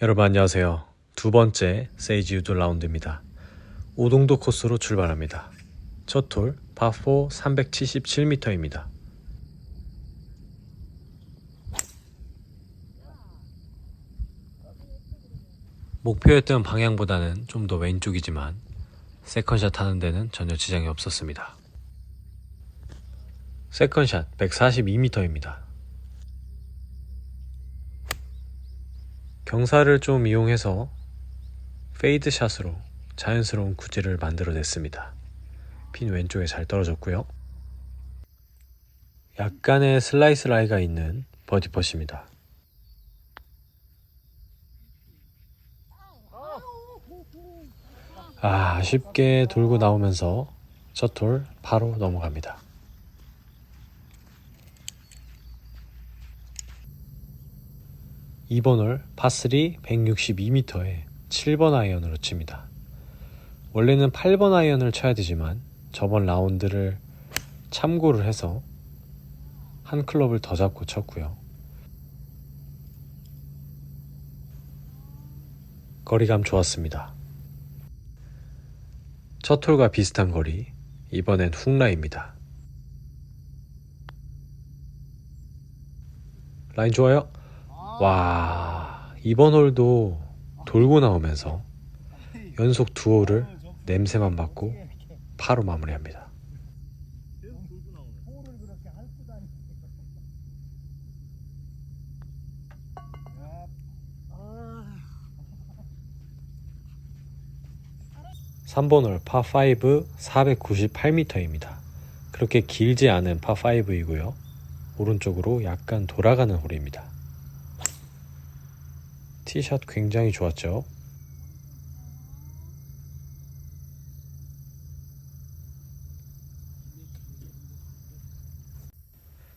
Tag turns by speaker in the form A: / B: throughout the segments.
A: 여러분 안녕하세요. 두 번째 세이지 유도 라운드입니다. 오동도 코스로 출발합니다. 첫 톨, 파4 377m입니다. 목표였던 방향보다는 좀 더 왼쪽이지만 세컨샷 하는 데는 전혀 지장이 없었습니다. 세컨샷 142m입니다. 경사를 좀 이용해서 페이드 샷으로 자연스러운 구질을 만들어냈습니다. 핀 왼쪽에 잘 떨어졌고요. 약간의 슬라이스 라이가 있는 버디 퍼시입니다. 아, 아쉽게 돌고 나오면서 첫톨 바로 넘어갑니다. 이번 홀 파3 162m에 7번 아이언으로 칩니다. 원래는 8번 아이언을 쳐야 되지만 저번 라운드를 참고를 해서 한 클럽을 더 잡고 쳤고요. 거리감 좋았습니다. 첫 홀과 비슷한 거리, 이번엔 훅라입니다. 라인 좋아요? 와, 이번 홀도 돌고 나오면서 연속 두 홀을 냄새만 맡고 파로 마무리합니다. 삼번 홀 파5 498m입니다. 그렇게 길지 않은 파5이고요. 오른쪽으로 약간 돌아가는 홀입니다. 티샷 굉장히 좋았죠.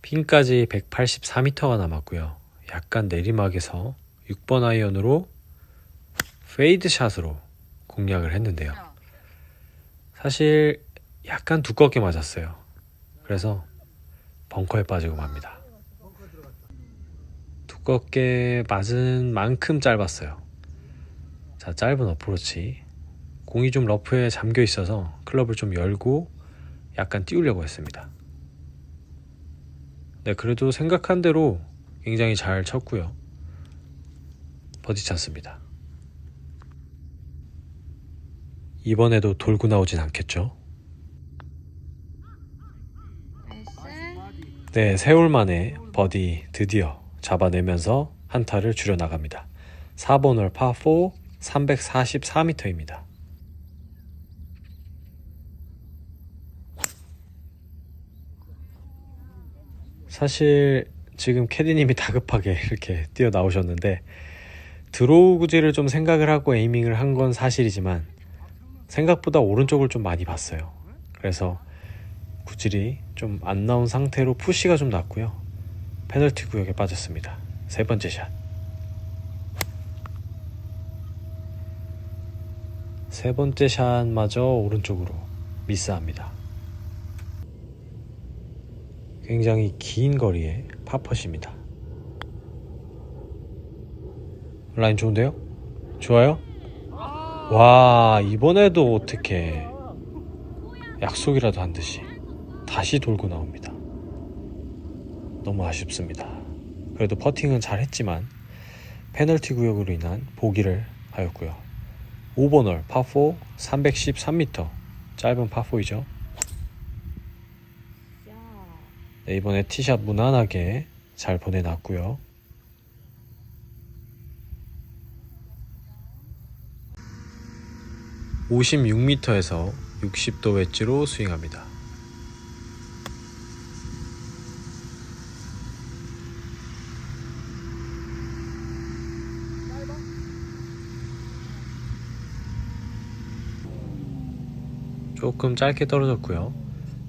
A: 핀까지 184m가 남았고요. 약간 내리막에서 6번 아이언으로 페이드 샷으로 공략을 했는데요. 사실 약간 두껍게 맞았어요. 그래서 벙커에 빠지고 맙니다. 두껍게 맞은 만큼 짧았어요. 자, 짧은 어프로치. 공이 좀 러프에 잠겨 있어서 클럽을 좀 열고 약간 띄우려고 했습니다. 네, 그래도 생각한 대로 굉장히 잘 쳤고요. 버디 찼습니다. 이번에도 돌고 나오진 않겠죠? 네, 세월 만에 버디 드디어 잡아내면서 한타를 줄여 나갑니다. 4번 홀 파4 344m입니다. 사실 지금 캐디님이 다급하게 이렇게 뛰어 나오셨는데 드로우 구질을 좀 생각을 하고 에이밍을 한 건 사실이지만 생각보다 오른쪽을 좀 많이 봤어요. 그래서 구질이 좀 안 나온 상태로 푸시가 좀 났고요. 페널티 구역에 빠졌습니다. 세 번째 샷. 세 번째 샷마저 오른쪽으로 미스합니다. 굉장히 긴 거리의 파퍼십니다. 라인 좋은데요? 좋아요? 와 이번에도 어떻게 약속이라도 한 듯이 다시 돌고 나옵니다. 너무 아쉽습니다. 그래도 퍼팅은 잘 했지만 페널티 구역으로 인한 보기를 하였고요. 5번 홀 파4 313m 짧은 파4이죠. 네, 이번에 티샷 무난하게 잘 보내놨고요. (56m에서) (60도) 웨지로 스윙합니다. 조금 짧게 떨어졌고요.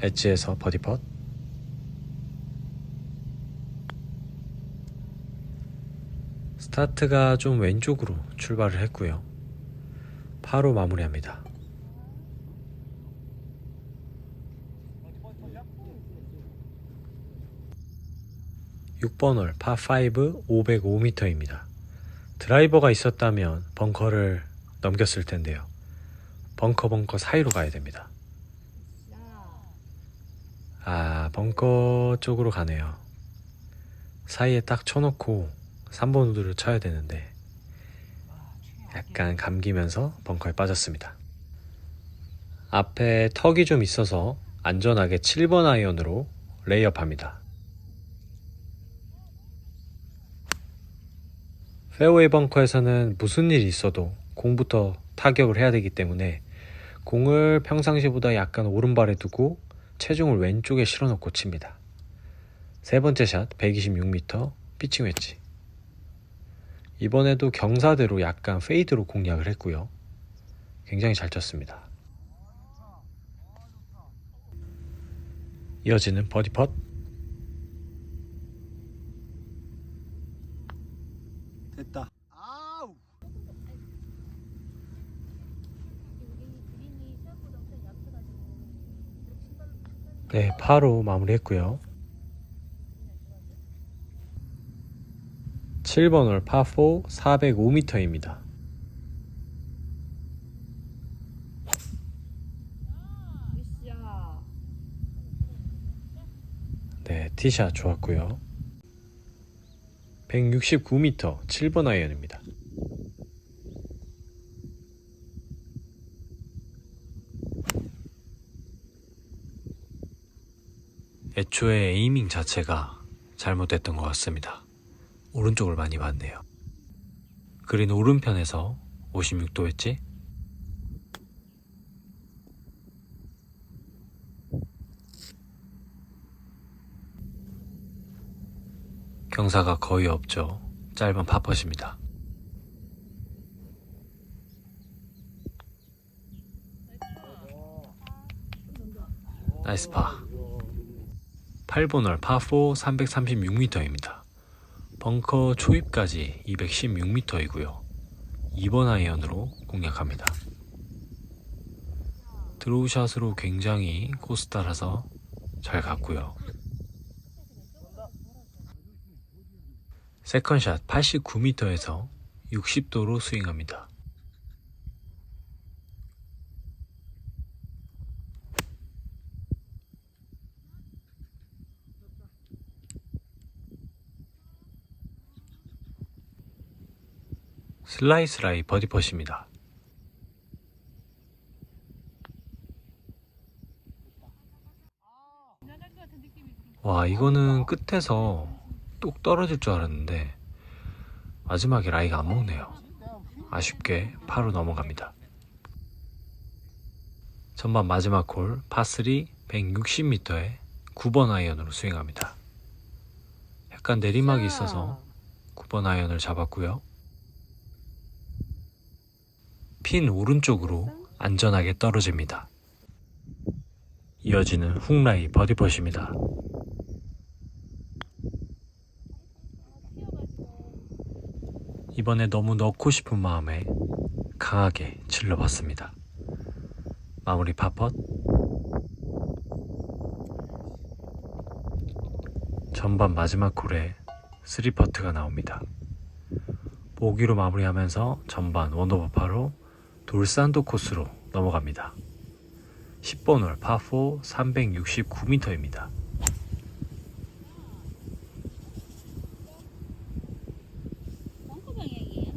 A: 엣지에서 버디 펫. 스타트가 좀 왼쪽으로 출발을 했고요. 파로 마무리합니다. 6번 홀 파5 505m입니다. 드라이버가 있었다면 벙커를 넘겼을 텐데요. 벙커 벙커 사이로 가야 됩니다. 아, 벙커 쪽으로 가네요. 사이에 딱 쳐놓고 3번 우드를 쳐야 되는데 약간 감기면서 벙커에 빠졌습니다. 앞에 턱이 좀 있어서 안전하게 7번 아이언으로 레이업합니다. 페어웨이 벙커에서는 무슨 일이 있어도 공부터 타격을 해야 되기 때문에 공을 평상시보다 약간 오른발에 두고 체중을 왼쪽에 실어놓고 칩니다. 세 번째 샷 126m 피칭 웨지. 이번에도 경사대로 약간 페이드로 공략을 했고요. 굉장히 잘 쳤습니다. 이어지는 버디 펫.
B: 됐다. 아우.
A: 네, 파로 마무리했고요. 7번 홀 파4 405m입니다.
C: 으쌰.
A: 네, 티샷 좋았고요. 169m 7번 아이언입니다. 애초에 에이밍 자체가 잘못됐던 것 같습니다. 오른쪽을 많이 봤네요. 그린 오른편에서 56도 했지? 경사가 거의 없죠. 짧은 파퍼십니다. 나이스 파. 8번 홀 파4 336m입니다. 벙커 초입까지 216m이고요. 2번 아이언으로 공략합니다. 드로우샷으로 굉장히 코스 따라서 잘 갔고요. 세컨샷 89m에서 60도로 스윙합니다. 슬라이스 라이 버디 펫입니다. 와 이거는 끝에서 똑 떨어질 줄 알았는데 마지막에 라이가 안 먹네요. 아쉽게 파로 넘어갑니다. 전반 마지막 홀 파3 160m에 9번 아이언으로 스윙합니다. 약간 내리막이 있어서 9번 아이언을 잡았고요. 핀 오른쪽으로 안전하게 떨어집니다. 이어지는 훅라이 버디펫입니다. 이번에 너무 넣고 싶은 마음에 강하게 질러봤습니다. 마무리 파펫. 전반 마지막 홀에 3퍼트가 나옵니다. 보기로 마무리하면서 전반 원오버 파로 돌산도 코스로 넘어갑니다. 10번 홀 파4 369m입니다.
C: 벙커 방향이에요.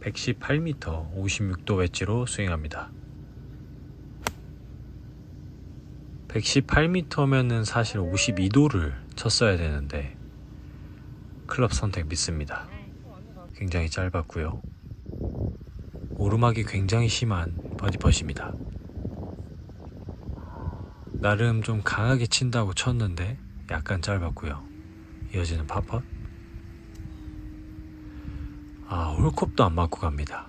A: 118m 56도 웨지로 스윙합니다. 118m면은 사실 52도를 쳤어야 되는데 클럽 선택 믿습니다. 굉장히 짧았고요. 오르막이 굉장히 심한 버디펫입니다. 나름 좀 강하게 친다고 쳤는데 약간 짧았고요. 이어지는 파펫. 아, 홀컵도 안 맞고 갑니다.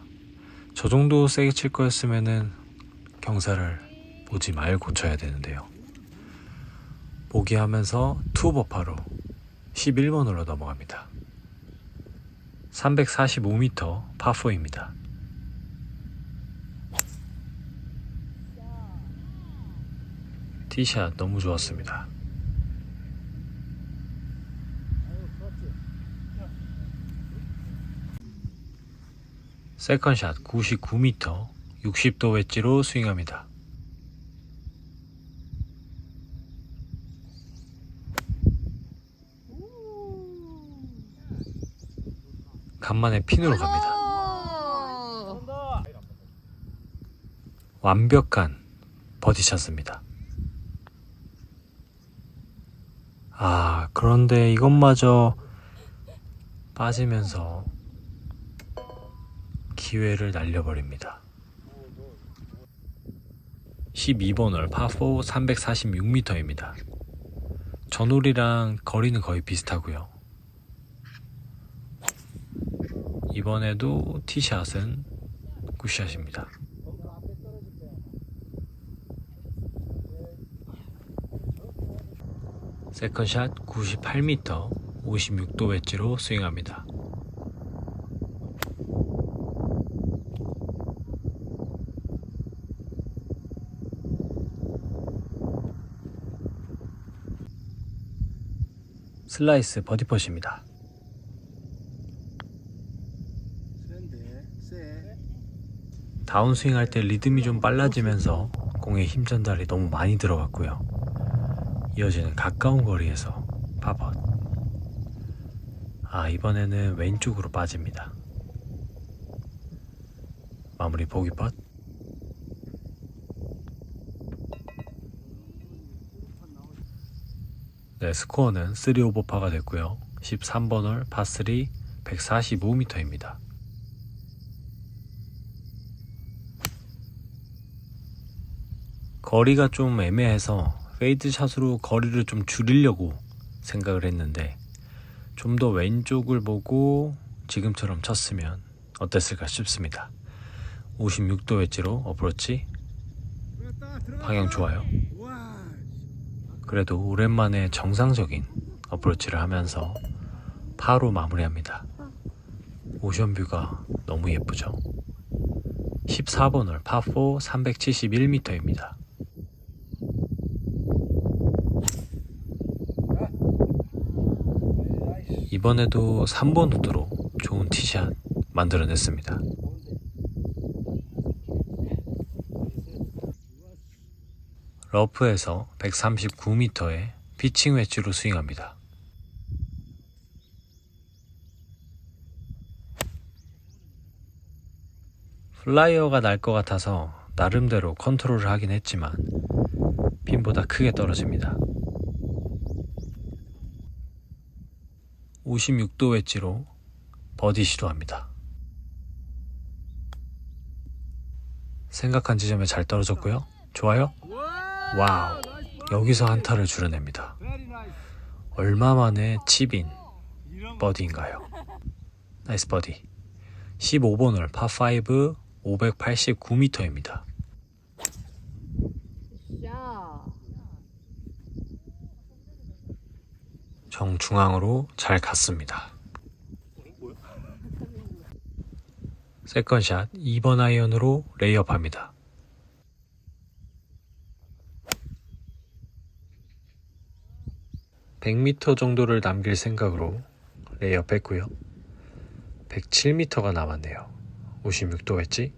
A: 저 정도 세게 칠 거였으면은 경사를 보지 말고 쳐야 되는데요. 보기하면서 투버파로 11번으로 넘어갑니다. 345m 파4입니다. 티샷 너무 좋았습니다. 세컨샷 99m 60도 웨지로 스윙합니다. 간만에 핀으로 갑니다. 완벽한 버디샷입니다. 아, 그런데 이것마저 빠지면서 기회를 날려버립니다. 12번 홀 파4 346m입니다. 전홀이랑 거리는 거의 비슷하고요. 이번에도 티샷은 굿샷입니다. 세컨샷 98m 56도 웨지로 스윙합니다. 슬라이스 버디퍼시입니다.
B: 센데 세.
A: 다운스윙 할 때 리듬이 좀 빨라지면서 공에 힘 전달이 너무 많이 들어갔고요. 이어지는 가까운 거리에서 파벗. 아, 이번에는 왼쪽으로 빠집니다. 마무리 보기 펫. 네, 스코어는 3 오버파가 됐고요. 13번 홀 파3 145m입니다. 거리가 좀 애매해서 페이드 샷으로 거리를 좀 줄이려고 생각을 했는데 좀 더 왼쪽을 보고 지금처럼 쳤으면 어땠을까 싶습니다. 56도 웨지로 어프로치. 방향 좋아요.
B: 와.
A: 그래도 오랜만에 정상적인 어프로치를 하면서 파로 마무리합니다. 오션뷰가 너무 예쁘죠? 14번 홀 파4 371m입니다. 이번에도 3번 우드로 좋은 티샷 만들어냈습니다. 러프에서 139m의 피칭 웨지로 스윙합니다. 플라이어가 날 것 같아서 나름대로 컨트롤을 하긴 했지만 핀보다 크게 떨어집니다. 56도 웨지로 버디 시도합니다. 생각한 지점에 잘 떨어졌고요. 좋아요.
B: 와.
A: 와우. 여기서 한타를 줄여냅니다. 얼마 만에 칩인 버디인가요? 나이스 버디. 15번 홀 파5 589m입니다. 정중앙으로 잘 갔습니다. 세컨샷 2번 아이언으로 레이업합니다. (100m) 정도를 남길 생각으로 레이업 했고요 (107m가) 남았네요 (56도) 웨지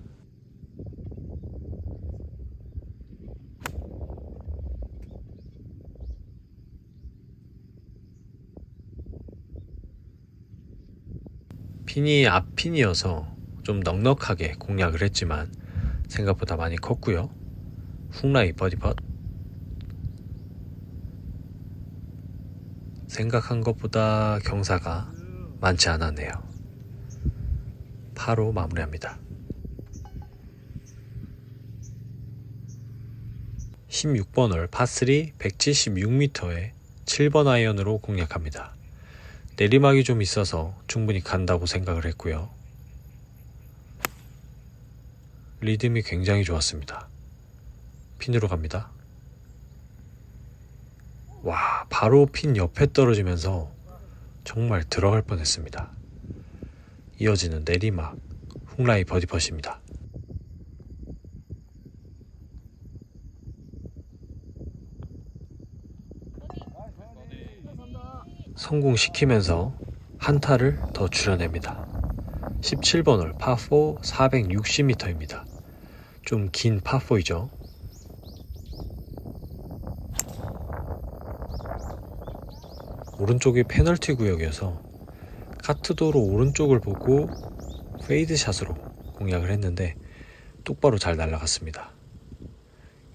A: 핀이 앞핀이어서 좀 넉넉하게 공략을 했지만 생각보다 많이 컸고요. 훅라이 버디펫 생각한 것보다 경사가 많지 않았네요. 파로 마무리합니다. 16번 홀 파3 176m에 7번 아이언으로 공략합니다. 내리막이 좀 있어서 충분히 간다고 생각을 했고요. 리듬이 굉장히 좋았습니다. 핀으로 갑니다. 와, 바로 핀 옆에 떨어지면서 정말 들어갈 뻔했습니다. 이어지는 내리막 훅라이 버디퍼시입니다. 성공시키면서 한타를 더 줄여냅니다. 17번 홀 파4 460m입니다. 좀 긴 파4이죠. 오른쪽이 페널티 구역이어서 카트도로 오른쪽을 보고 페이드 샷으로 공략을 했는데 똑바로 잘 날아갔습니다.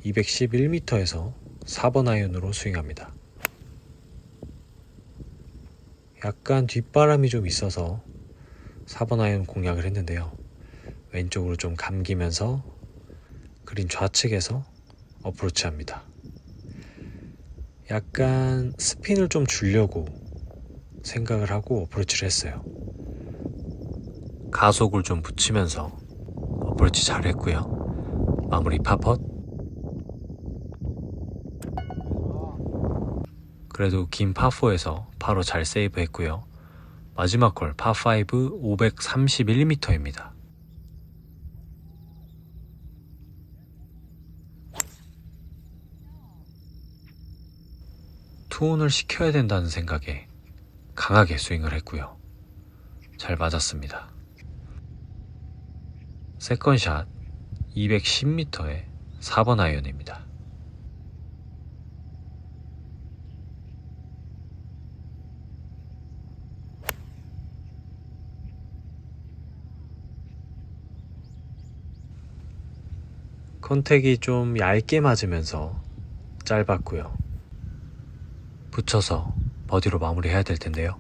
A: 211m에서 4번 아이언으로 스윙합니다. 약간 뒷바람이 좀 있어서 4번 아이언 공략을 했는데요. 왼쪽으로 좀 감기면서 그린 좌측에서 어프로치 합니다. 약간 스핀을 좀 주려고 생각을 하고 어프로치를 했어요. 가속을 좀 붙이면서 어프로치 잘 했고요. 마무리 파펫. 그래도 긴 파4에서 바로 잘 세이브 했고요. 마지막 홀 파5 531m입니다. 투혼을 시켜야 된다는 생각에 강하게 스윙을 했고요. 잘 맞았습니다. 세컨샷 210m의 4번 아이언입니다. 컨택이 좀 얇게 맞으면서 짧았고요. 붙여서 버디로 마무리해야 될 텐데요.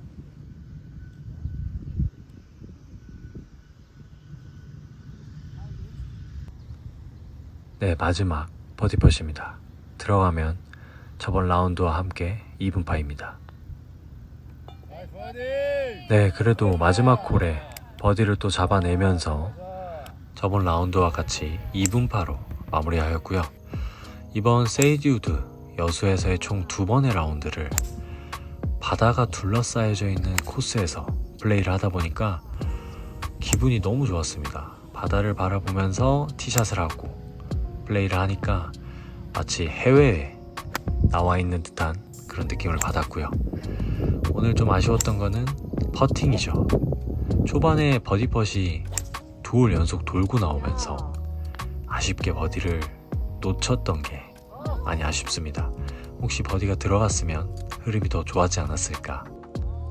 A: 네, 마지막 버디 퍼시입니다. 들어가면 저번 라운드와 함께 2분파입니다. 네, 그래도 마지막 홀에 버디를 또 잡아내면서 저번 라운드와 같이 2분파로 마무리하였고요. 이번 세이디우드 여수에서의 총 두 번의 라운드를 바다가 둘러싸여져 있는 코스에서 플레이를 하다 보니까 기분이 너무 좋았습니다. 바다를 바라보면서 티샷을 하고 플레이를 하니까 마치 해외에 나와 있는 듯한 그런 느낌을 받았고요. 오늘 좀 아쉬웠던 거는 퍼팅이죠. 초반에 버디펫이 두홀 연속 돌고 나오면서 아쉽게 버디를 놓쳤던 게 많이 아쉽습니다. 혹시 버디가 들어갔으면 흐름이 더 좋았지 않았을까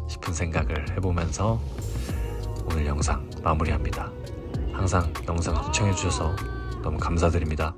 A: 싶은 생각을 해보면서 오늘 영상 마무리합니다. 항상 영상 시청해주셔서 너무 감사드립니다.